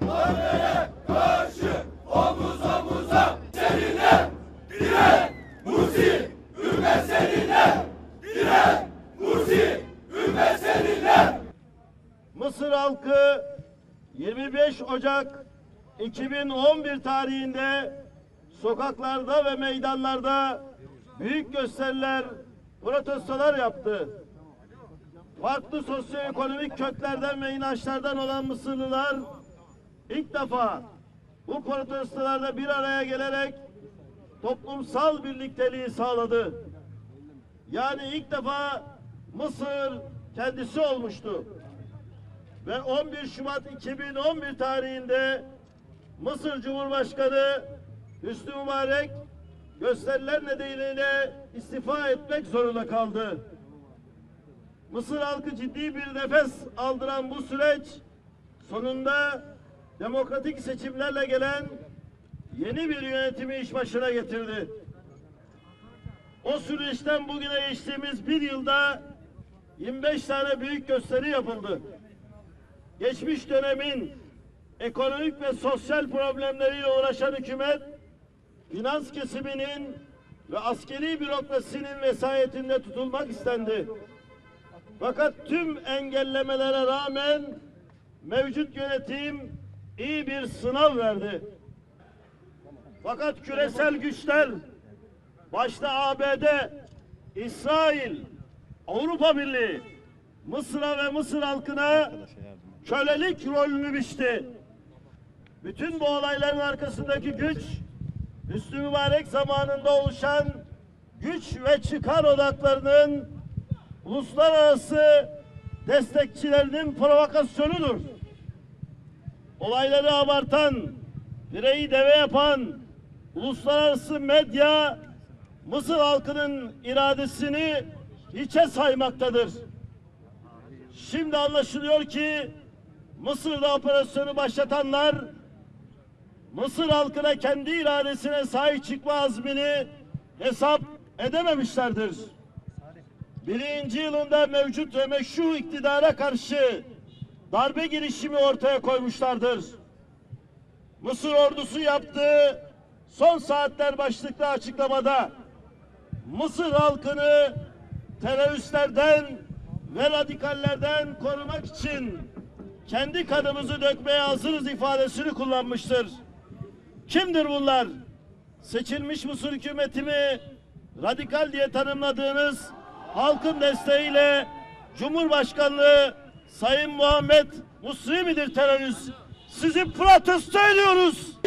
Ölmeye karşı omuz omuza seninle direk Mursi ümmet seninle direk Mursi ümmet seninle Mısır halkı 25 Ocak 2011 tarihinde sokaklarda ve meydanlarda büyük gösteriler, protestolar yaptı. Farklı sosyoekonomik köklerden ve inançlardan olan Mısırlılar ilk defa bu protestolarda bir araya gelerek toplumsal birlikteliği sağladı. Yani ilk defa Mısır kendisi olmuştu. Ve 11 Şubat 2011 tarihinde Mısır Cumhurbaşkanı Hüsnü Mübarek gösteriler nedeniyle istifa etmek zorunda kaldı. Mısır halkı ciddi bir nefes aldıran bu süreç sonunda demokratik seçimlerle gelen yeni bir yönetimi iş başına getirdi. O süreçten bugüne geçtiğimiz bir yılda 25 tane büyük gösteri yapıldı. Geçmiş dönemin ekonomik ve sosyal problemleriyle uğraşan hükümet, finans kesiminin ve askeri bürokrasinin vesayetinde tutulmak istendi. Fakat tüm engellemelere rağmen mevcut yönetim iyi bir sınav verdi. Fakat küresel güçler başta ABD, İsrail, Avrupa Birliği, Mısır'a ve Mısır halkına kölelik rolünü biçti. Bütün bu olayların arkasındaki güç, Hüsnü Mübarek zamanında oluşan güç ve çıkar odaklarının uluslararası destekçilerinin provokasyonudur. Olayları abartan, bireyi deve yapan uluslararası medya Mısır halkının iradesini hiçe saymaktadır. Şimdi anlaşılıyor ki Mısır'da operasyonu başlatanlar Mısır halkına kendi iradesine sahip çıkma azmini hesap edememişlerdir. Birinci yılında mevcut ve meşru iktidara karşı darbe girişimi ortaya koymuşlardır. Mısır ordusu yaptığı son saatler başlıklı açıklamada Mısır halkını teröristlerden ve radikallerden korumak için kendi kanımızı dökmeye hazırız ifadesini kullanmıştır. Kimdir bunlar? Seçilmiş Mısır hükümeti mi? Radikal diye tanımladığınız halkın desteğiyle Cumhurbaşkanlığı Sayın Muhammed Musri midir terörist? Sizi protesto ediyoruz.